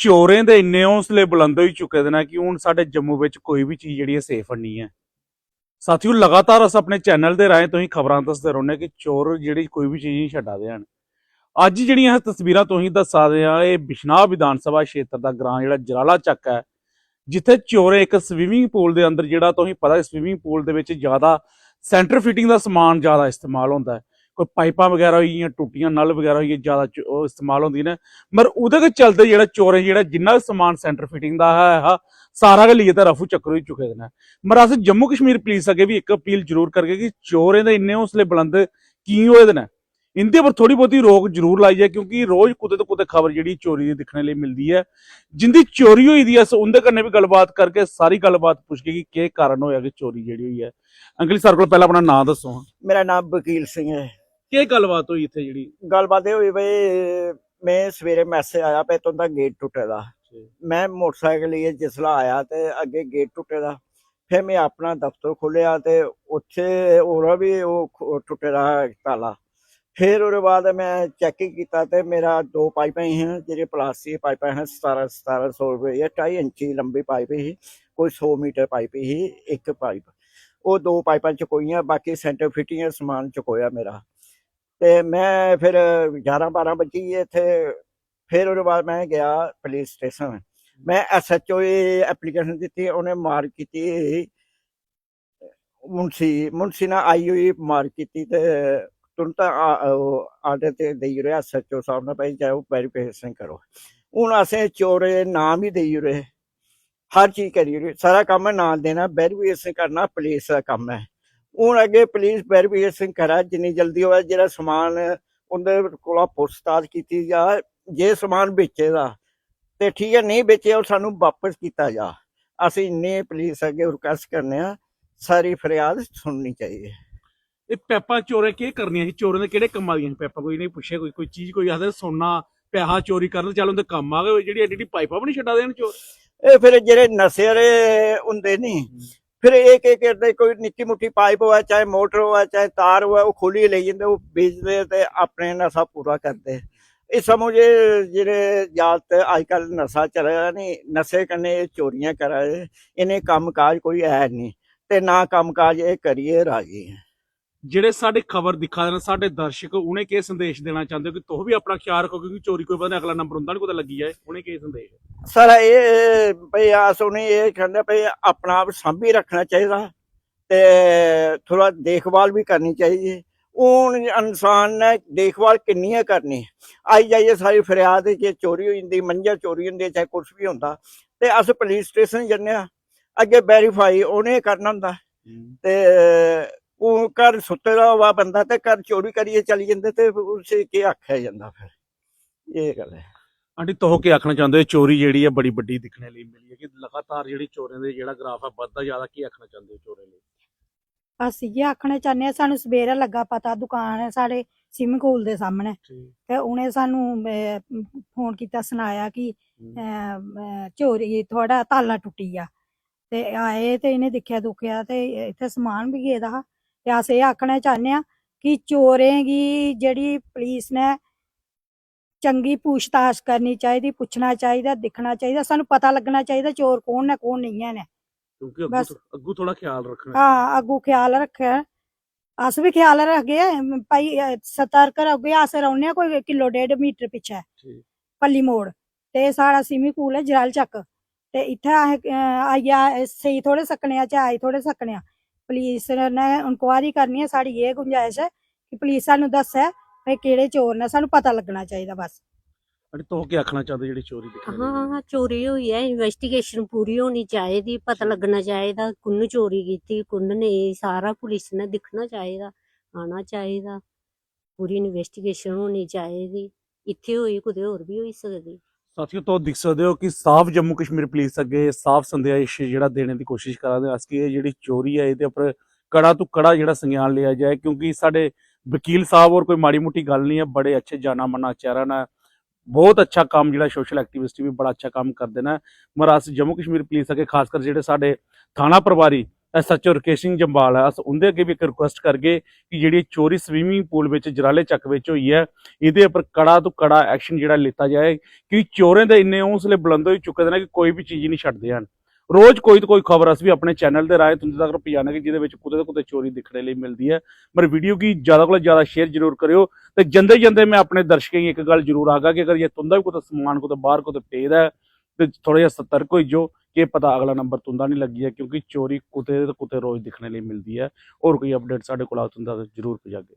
ਚੋਰੇ ਦੇ ਇੰਨੇ ਹੌਸਲੇ ਬੁਲੰਦ ਹੋਈ ਚੁੱਕੇ ਦੇ ਨੇ ਕਿ ਹੁਣ ਸਾਡੇ ਜੰਮੂ ਵਿੱਚ ਕੋਈ ਵੀ ਚੀਜ਼ ਜਿਹੜੀ ਹੈ ਸੇਫ ਨਹੀਂ ਹੈ। ਸਾਥੀਓ, ਲਗਾਤਾਰ ਅਸ ਆਪਣੇ ਚੈਨਲ ਦੇ ਰਾਹੀਂ ਤੁਸੀਂ ਖਬਰਾਂ ਦੱਸਦੇ ਰਹਿੰਦੇ ਕਿ ਚੋਰ ਜਿਹੜੀ ਕੋਈ ਵੀ ਚੀਜ਼ ਨਹੀਂ ਛੱਡਾਦੇ ਹਨ। ਅੱਜ ਜਿਹੜੀਆਂ ਤਸਵੀਰਾਂ ਤੁਸੀਂ ਦੱਸਾ ਰਹੇ ਆ ਇਹ ਬਿਸ਼ਨਾਹ ਵਿਧਾਨ ਸਭਾ ਖੇਤਰ ਦਾ ਗ੍ਰਾਂ ਜਿਹੜਾ ਜਲਾਲਾ ਚੱਕ ਹੈ, ਜਿੱਥੇ ਚੋਰੇ ਇੱਕ ਸਵੀਮਿੰਗ ਪੂਲ ਦੇ ਅੰਦਰ ਜਿਹੜਾ ਤੁਸੀਂ ਪਤਾ ਸਵੀਮਿੰਗ ਪੂਲ ਦੇ ਵਿੱਚ ਜ਼ਿਆਦਾ ਸੈਂਟਰ ਫਿਟਿੰਗ ਦਾ ਸਮਾਨ ਜ਼ਿਆਦਾ ਇਸਤੇਮਾਲ ਹੁੰਦਾ ਹੈ। ਕੋਈ ਪਾਈਪਾਂ ਵਗੈਰਾ ਹੋਈਆਂ ਟੁੱਟੀਆਂ ਨਲ ਵਗੈਰਾ ਹੋਈਆਂ ਜ਼ਿਆਦਾ ਉਹ ਇਸਤੇਮਾਲ ਹੁੰਦੀਆਂ ਨੇ। ਮਰ ਉਹਦੇ ਦੇ ਚਲਦੇ ਜਿਹੜਾ ਚੋਰੇ ਜਿਹੜਾ ਜਿੰਨਾ ਵੀ ਸਮਾਨ ਸੈਂਟਰ ਫਿਟਿੰਗ ਦਾ ਹੈ ਸਾਰਾ ਕੁ ਲਈ ਤਾਂ ਰਫੂ ਚੱਕਰ ਹੀ ਚੁੱਕੇ ਦੇ ਨੇ। ਮਰ ਅਸੀਂ ਜੰਮੂ ਕਸ਼ਮੀਰ ਪੁਲਿਸ ਅੱਗੇ ਵੀ ਇੱਕ ਅਪੀਲ ਜ਼ਰੂਰ ਕਰਕੇ ਕਿ ਚੋਰੇ ਦੇ ਇੰਨੇ ਹੌਸਲੇ ਬੁਲੰਦ ਕੀ ਹੋਏ ਦੇ ਨੇ। ਇੰਦੇ ਉੱਪਰ ਥੋੜੀ ਬਹੁਤੀ ਰੋਕ ਜ਼ਰੂਰ ਲਾਈ ਜਾਏ ਕਿਉਂਕਿ ਰੋਜ਼ ਕੁਦੇ ਤੋਂ ਕੁਦੇ ਖਬਰ ਜਿਹੜੀ ਚੋਰੀ ਦੀ ਦਿਖਣ ਲਈ ਮਿਲਦੀ ਹੈ। ਜਿੰਦੀ ਚੋਰੀ ਹੋਈ ਦੀ ਐ ਉਹਦੇ ਕੰਨੇ ਵੀ ਗੱਲਬਾਤ ਕਰਕੇ ਸਾਰੀ ਗੱਲਬਾਤ ਪੁੱਛ ਕੇ ਕਿ ਕੀ ਕਾਰਨ ਹੋਇਆ ਕਿ ਚੋਰੀ ਜਿਹੜੀ ਹੋਈ ਹੈ। ਅੰਕਲ ਜੀ, ਸਰ ਕੋਲ ਪਹਿਲਾਂ ਆਪਣਾ ਨਾਮ ਦੱਸੋ ਮੇਰਾ ਨਾਮ ਵਕੀਲ ਸਿੰਘ ਹੈ। ਕੀ ਗੱਲਬਾਤ ਹੋਈ ਇੱਥੇ ਜਿਹੜੀ? ਗੱਲਬਾਤ ਇਹ ਹੋਈ ਬਈ ਮੈਂ ਸਵੇਰੇ ਮੈਸੇਜ ਆਇਆ ਪਏ ਤੋਂ ਦਾ ਗੇਟ ਟੁੱਟੇ ਦਾ। ਮੈਂ ਮੋਟਰਸਾਈਕਲ ਲਈ ਜਿਸਲਾ ਆਇਆ ਤੇ ਅੱਗੇ ਗੇਟ ਟੁੱਟੇ ਦਾ। ਫਿਰ ਮੈਂ ਆਪਣਾ ਦਫ਼ਤਰ ਖੋਲਿਆ ਤੇ ਉੱਥੇ ਹੋਰ ਵੀ ਉਹ ਟੁੱਟੇ ਦਾ ਤਾਲਾ। ਫਿਰ ਉਹਦੇ ਬਾਅਦ ਮੈਂ ਚੈਕਿੰਗ ਕੀਤਾ ਤੇ ਮੇਰਾ ਦੋ ਪਾਈਪਾਂ ਹੀ ਹਨ ਜਿਹੜੇ ਪਲਾਸਟਿਕ ਪਾਈਪਾਂ ਹਨ 17 1700 ਰੁਪਏ ਇਹ 2.5 ਇੰਚੀ ਲੰਬੀ ਪਾਈਪ ਹੀ ਕੋਈ 100 ਮੀਟਰ ਪਾਈਪ ਹੀ ਇੱਕ ਪਾਈਪ। ਉਹ ਦੋ ਪਾਈਪਾਂ ਚੁਕੋਈਆਂ ਬਾਕੀ ਸੈਂਟਰ ਫਿਟਿੰਗ ਸਮਾਨ ਚੁਕੋਇਆ ਮੇਰਾ। ਤੇ ਮੈਂ ਫਿਰ 11 12 ਵਜੇ ਇੱਥੇ, ਫਿਰ ਉਹਦੇ ਬਾਅਦ ਮੈਂ ਗਿਆ ਪੁਲਿਸ ਸਟੇਸ਼ਨ ਮੈਂ ਐਸਐਚਓ ਐਪਲੀਕੇਸ਼ਨ ਦਿੱਤੀ, ਉਹਨੇ ਮਾਰ ਕੀਤੀ। ਮੁਨਸੀ ਮੁਨਸੀ ਨਾਲ ਆਈ ਹੋਈ ਮਾਰ ਕੀਤੀ ਤੇ ਤੁਰੰਤ ਆਰਡਰ ਤੇ ਦੇਈ ਰਿਹਾ ਐਸਐਚਓ ਸਾਹਿਬ ਨੇ ਭਾਈ ਜਾਓ ਵੈਰੀਫਿਕੇਸ਼ਨ ਕਰੋ। ਹੁਣ ਅਸੀਂ ਚੋਰੇ ਨਾਮ ਹੀ ਦੇਈ ਰਹੇ ਹਰ ਚੀਜ਼ ਕਰੀ ਰਹੇ ਸਾਰਾ ਕੰਮ ਨਾਲ ਦੇਣਾ ਵੈਰੀਫਿਕੇਸ਼ਨ ਕਰਨਾ ਪੁਲਿਸ ਦਾ ਕੰਮ ਹੈ। ਹੁਣ ਅੱਗੇ ਪੁਲਿਸ ਵੈਰੀਫਿਕੇਸ਼ਨ ਕਰਾ ਜਿੰਨੀ ਜਲਦੀ ਹੋਵੇ ਜਿਹੜਾ ਸਮਾਨ ਉਹਦੇ ਕੋਲੋਂ ਪੁੱਛਤਾਛ ਕੀਤੀ ਜਾ ਜੇ ਸਮਾਨ ਵੇਚੇਗਾ ਤੇ ਠੀਕ ਹੈ ਨਹੀਂ ਵੇਚਿਆ ਉਹ ਸਾਨੂੰ ਵਾਪਸ ਕੀਤਾ ਜਾ। ਅਸੀਂ ਇੰਨੇ ਪੁਲਿਸ ਅੱਗੇ ਰਿਕਵੈਸਟ ਕਰਨੇ ਆ ਸਾਰੀ ਫਰਿਆਦ ਸੁਣਨੀ ਚਾਹੀਏ ਇਹ ਪੈਪਾਂ ਚੋਰੇ ਕੀ ਕਰਨੀਆਂ ਸੀ? ਚੋਰਾਂ ਦੇ ਕਿਹੜੇ ਕੰਮਾਂ ਦੀਆਂ ਪੈਪਾਂ ਕੋਈ ਨਹੀਂ ਪੁੱਛਿਆ ਕੋਈ ਕੋਈ ਚੀਜ਼ ਕੋਈ ਆਖਦਾ ਸੋਨਾ ਪੈਸਾ ਚੋਰੀ ਕਰਨ ਚੱਲ ਉਹਦੇ ਕੰਮ ਆ ਗਏ ਜਿਹੜੀ ਐਡੀ ਐਡੀ ਪਾਈਪਾਂ ਵੀ ਨਹੀਂ ਛੱਡਾ ਦੇਣ ਚੋਰ? ਇਹ ਫਿਰ ਜਿਹੜੇ ਨਸ਼ੇ ਵਾਲੇ ਹੁੰਦੇ ਨਹੀਂ ਫਿਰ ਇੱਕ ਇੱਕ ਕਰਦੇ? ਕੋਈ ਨਿੱਕੀ ਮੁੱਠੀ ਪਾਈਪ ਹੋਵੇ, ਚਾਹੇ ਮੋਟਰ ਹੋਵੇ, ਚਾਹੇ ਤਾਰ ਹੋਵੇ, ਉਹ ਖੋਲੀ ਲਈ ਜਾਂਦੇ, ਉਹ ਵੇਚਦੇ ਤੇ ਆਪਣੇ ਨਸ਼ਾ ਪੂਰਾ ਕਰਦੇ। ਇਹ ਸਮਝੇ ਜਿਹੜੇ ਜਾਤ ਅੱਜ ਕੱਲ ਨਸ਼ਾ ਚੱਲਿਆ ਨਹੀਂ ਨਸ਼ੇ ਕਰਨੇ ਚੋਰੀਆਂ ਕਰਾਏ ਇਹਨੇ ਕੰਮਕਾਜ ਕੋਈ ਹੈ ਨਹੀਂ ਤੇ ਨਾ ਕੰਮਕਾਜ ਇਹ ਕਰੀਏ ਰਾਜੀ। ਜਿਹੜੇ ਸਾਡੇ ਖਬਰ ਦਿਖਾ ਦੇਣ ਸਾਡੇ ਦਰਸ਼ਕ ਉਹਨੇ ਕੀ ਸੰਦੇਸ਼ ਦੇਣਾ ਚਾਹੁੰਦੇ ਹੋ ਕਿ ਤੁਸੀਂ ਵੀ ਆਪਣਾ ਖਿਆਲ ਰੱਖੋ ਕਿਉਂਕਿ ਚੋਰੀ ਕੋਈ ਪਤਾ ਅਗਲਾ ਨੰਬਰ ਹੁੰਦਾ ਨਹੀਂ ਕੋਈ ਲੱਗੀ ਜਾਏ ਉਹਨੇ ਕੀ ਸੰਦੇਸ਼। ਸਰ ਇਹ ਭਈ ਆਸ ਉਹਨੇ ਇਹ ਕਹਿੰਦਾ ਭਈ ਆਪਣਾ ਆਪ ਸਾਂਭੀ ਰੱਖਣਾ ਚਾਹੀਦਾ ਤੇ ਥੋੜਾ ਦੇਖਭਾਲ ਵੀ ਕਰਨੀ ਚਾਹੀਦੀ। ਹੈ ਇਨਸਾਨ ਨੇ ਦੇਖਭਾਲ ਕਿੰਨੀ ਹੈ। ਕਰਨੀ ਆਈ ਜਾਈਏ ਸਾਰੀ ਫਰਿਆਦ ਜੇ ਚੋਰੀ ਹੋ ਜਾਂਦੀ ਮੰਜਾ ਚੋਰੀ ਹੁੰਦੀ ਚਾਹੇ ਕੁਝ ਵੀ ਹੁੰਦਾ। ਤੇ ਅਸੀਂ ਪੁਲਿਸ ਸਟੇਸ਼ਨ ਜੰਨੇ ਆ ਅੱਗੇ ਵੈਰੀਫਾਈ ਉਹਨੇ ਕਰਨਾ ਹੁੰਦਾ। ਤੇ ਉਹ ਘਰ ਸੁੱਤੇ ਦਾ ਵਾ ਬੰਦਾ ਤੇ ਘਰ ਚੋਰੀ ਕਰੀਏ ਚਲੀ ਜਾਂਦੇ ਤੇ ਉਸੇ ਕੀ ਆਖਿਆ ਜਾਂਦਾ ਫਿਰ। ਇਹ ਗੱਲ ਹੈ। ਆਂਟੀ ਤੋਹ ਕੀ ਆਖਣਾ ਚਾਹੁੰਦੇ ਚੋਰੀ ਜਿਹੜੀ ਹੈ ਬੜੀ ਵੱਡੀ ਦਿਖਣੇ ਲਈ ਮਿਲੀ ਹੈ ਕਿ ਲਗਾਤਾਰ ਜਿਹੜੀ ਚੋਰੀਆਂ ਦੇ ਜਿਹੜਾ ਗ੍ਰਾਫ ਹੈ ਵੱਧਦਾ ਜ਼ਿਆਦਾ ਕੀ ਆਖਣਾ ਚਾਹੁੰਦੇ ਚੋਰੀ ਲਈ? ਅਸੀਂ ਇਹ ਆਖਣਾ ਚਾਹੁੰਦੇ ਆ ਸਾਨੂੰ ਸਵੇਰੇ ਲੱਗਾ ਪਤਾ ਦੁਕਾਨ ਹੈ ਸਾਡੇ ਸਿਮ ਕੋਲ ਦੇ ਸਾਹਮਣੇ। ਤੇ ਉਹਨੇ ਸਾਨੂੰ ਫੋਨ ਕੀਤਾ ਸੁਣਾਇਆ ਕਿ ਚੋਰੀ ਥੋੜਾ ਤਾਲਾ ਟੁੱਟੀ ਆ। ਤੇ ਆਏ ਤੇ ਇਹਨੇ ਦੇਖਿਆ ਦੁਖਿਆ ਤੇ ਇੱਥੇ ਸਮਾਨ ਵੀ ਗਿਆ ਦਾ ਤੇ ਅਸੀਂ ਇਹ ਆਖਣਾ ਚਾਹੁੰਦੇ ਆ ਕਿ ਚੋਰੇਗੀ ਜਿਹੜੀ ਪੁਲਿਸ ਨੇ ਚੰਗੀ ਪੁੱਛਤਾਛ ਕਰਨੀ ਚਾਹੀਦੀ ਪੁੱਛਣਾ ਚਾਹੀਦਾ ਦੇਖਣਾ ਚਾਹੀਦਾ ਸਾਨੂੰ ਪਤਾ ਲੱਗਣਾ ਚਾਹੀਦਾ ਚੋਰ ਕੌਣ ਨੇ ਕੌਣ ਨਹੀਂ ਹੈ ਨੇ। ਕਿਉਂਕਿ ਅੱਗੂ ਬਸ। ਥੋ- ਅੱਗੂ ਥੋੜਾ ਖਿਆਲ ਰੱਖਣਾ ਹਾਂ ਅੱਗੂ ਖਿਆਲ ਰੱਖਿਆ। ਅਸ ਵੀ ਖਿਆਲ ਰੱਖੇ ਭਾਈ ਅਹ, ਸਤਰਕ ਰਹੋਗੇ ਅਸ ਰਹਿੰਦੇ ਹਾਂ ਕੋਈ ਕਿਲੋ ਡੇਢ ਮੀਟਰ ਪਿੱਛੇ। ਠੀਕ। ਪੱਲੀ ਮੋੜ। ਤੇ ਸਾਡਾ ਸਿਮੀ ਕੂਲ ਹੈ ਜਰਲ ਚੱਕ। ਤੇ ਇੱਥੇ ਆਹ, ਆਇਆ ਸਹੀ ਥੋੜੇ ਸਕਣਿਆ ਚ ਆਈ ਥੋੜੇ ਸਕਣਿਆ। ਪੁਲਿਸ ਨੇ ਇਨਕੁਆਰੀ ਕਰਨੀ ਹੈ ਸਾਡੀ ਇਹ ਗੁੰਜਾਇਸ਼ ਹੈ ਕਿ ਪੁਲਿਸ ਸਾਨੂੰ ਦੱਸੇ ਵੀ ਕਿਹੜੇ ਚੋਰ ਨੇ ਸਾਨੂੰ ਪਤਾ ਲੱਗਣਾ ਚਾਹੀਦਾ ਬਸ। ਆਂਟੀ ਤੋਹ ਕੀ ਆਖਣਾ ਚਾਹੁੰਦੇ ਜਿਹੜੀ ਚੋਰੀ ਦਿਖਣੇ ਲਈ ਹਾਂ ਹਾਂ ਚੋਰੀ ਹੋਈ ਹੈ ਇਨਵੈਸਟੀਗੇਸ਼ਨ ਪੂਰੀ ਹੋਣੀ ਚਾਹੀਦੀ ਪਤਾ ਲੱਗਣਾ ਚਾਹੀਦਾ ਕੁੰਨ ਚੋਰੀ ਕੀਤੀ ਕੁੰਨ ਨਹੀਂ ਸਾਰਾ ਪੁਲਿਸ ਨੇ ਦਿਖਣਾ ਚਾਹੀਦਾ ਆਣਾ ਚਾਹੀਦਾ। ਪੂਰੀ ਇਨਵੈਸਟੀਗੇਸ਼ਨ ਹੋਣੀ ਚਾਹੀਦੀ ਇੱਥੇ ਹੋਈ ਕੁਦੇ ਹੋਰ ਵੀ ਹੋਈ ਸਕਦੀ। ਸਾਥੀਓ ਤੋਂ ਦਿਖ ਸਕਦੇ ਹੋ ਕਿ ਸਾਫ਼ ਜੰਮੂ ਕਸ਼ਮੀਰ ਪੁਲਿਸ ਅੱਗੇ ਸਾਫ਼ ਸੰਦੇਸ਼ ਜਿਹੜਾ ਦੇਣ ਦੀ ਕੋਸ਼ਿਸ਼ ਕਰਾਂਦੇ ਅਸ ਕਿ ਇਹ ਜਿਹੜੀ ਚੋਰੀ ਹੈ, ਇਹਦੇ ਉੱਪਰ ਕੜਾ ਤੋਂ ਕੜਾ ਜਿਹੜਾ ਸੰਗਿਆਨ ਲਿਆ ਜਾਏ, ਕਿਉਂਕਿ ਸਾਡੇ ਵਕੀਲ ਸਾਹਿਬ ਔਰ ਕੋਈ ਮਾੜੀ ਮੋਟੀ ਗੱਲ ਨਹੀਂ ਹੈ, ਬੜੇ ਅੱਛੇ ਜਾਨਾ ਮਨਾ ਚਿਹਰਾ ਨੇ ਬਹੁਤ ਅੱਛਾ ਕੰਮ ਜਿਹੜਾ ਸੋਸ਼ਲ ਐਕਟਿਵਿਸਟ ਵੀ ਬੜਾ ਅੱਛਾ ਕੰਮ ਕਰਦੇ ਨੇ। ਮਹਾਰਾਜ ਜੰਮੂ ਕਸ਼ਮੀਰ ਪੁਲਿਸ ਅੱਗੇ, ਖਾਸ ਕਰ ਜਿਹੜੇ ਸਾਡੇ ਥਾਣਾ ਪ੍ਰਭਾਰੀ ਐਸਐਚਓ ਰਕੇਸ਼ ਸਿੰਘ ਜੰਬਾਲ ਹੈ। ਅਸ ਉਹਦੇ ਅੱਗੇ ਵੀ ਇੱਕ ਰਿਕੁਐਸਟ ਕਰਗੇ ਕਿ ਜਿਹੜੀ ਚੋਰੀ ਸਵੀਮਿੰਗ ਪੂਲ ਵਿੱਚ ਜਰਾਲੇ ਚੱਕ ਵਿੱਚ ਹੋਈ ਹੈ, ਇਹਦੇ ਉੱਪਰ ਕੜਾ ਤੋਂ ਕੜਾ ਐਕਸ਼ਨ ਜਿਹੜਾ ਲਿੱਤਾ ਜਾਏ ਕਿ ਚੋਰਾਂ ਦੇ ਇੰਨੇ ਹੌਸਲੇ ਬੁਲੰਦ ਹੋ ਚੁੱਕੇ ਨੇ ਕਿ ਕੋਈ ਵੀ ਚੀਜ਼ ਨਹੀਂ ਛੱਡਦੇ ਹਨ। ਰੋਜ਼ ਕੋਈ ਤੋਂ ਕੋਈ ਖਬਰ ਅਸੀਂ ਵੀ ਆਪਣੇ ਚੈਨਲ ਦੇ ਰਾਹੀਂ ਤੁਹਾਨੂੰ ਤੱਕ ਪਹੁੰਚਾਉਣਾ ਕਿ ਜਿਹਦੇ ਵਿੱਚ ਕੁਤੇ ਨਾ ਕੁਤੇ ਚੋਰੀ ਦਿਖਣੇ ਲਈ ਮਿਲਦੀ ਹੈ। ਪਰ ਵੀਡੀਓ ਕੀ ਜ਼ਿਆਦਾ ਕੋਲ ਜ਼ਿਆਦਾ ਸ਼ੇਅਰ ਜ਼ਰੂਰ ਕਰਿਓ ਤੇ ਜੰਦੇ ਜੰਦੇ ਮੈਂ ਆਪਣੇ ਦਰਸ਼ਕਾਂ ਨੂੰ ਇੱਕ ਗੱਲ ਜ਼ਰੂਰ ਆਗਾ ਕਿ ਅਗਰ ਇਹ ਤੁੰਦਾ ਵੀ ਕੋਈ ਸਮਾਨ ਕੋਈ ਬਾਹਰ ਕੋਈ ਭੇਜਦਾ ਹੈ ਤੇ ਥੋੜਾ ਜਿਹਾ ਸਤਰਕ ਹੋਈ ਜੋ ਕਿ ਪਤਾ ਅਗਲਾ ਨੰਬਰ ਤੁੰਦਾ ਨਹੀਂ ਲੱਗੀ ਹੈ, ਕਿਉਂਕਿ ਚੋਰੀ ਕੁਤੇ ਤੇ ਕੁਤੇ ਰੋਜ਼ ਦਿਖਣੇ ਲਈ ਮਿਲਦੀ ਹੈ। ਹੋਰ ਕੋਈ ਅਪਡੇਟ ਸਾਡੇ ਕੋਲ ਆ ਤੁੰਦਾ ਜ਼ਰੂਰ ਪਹੁੰਚਾਗੇ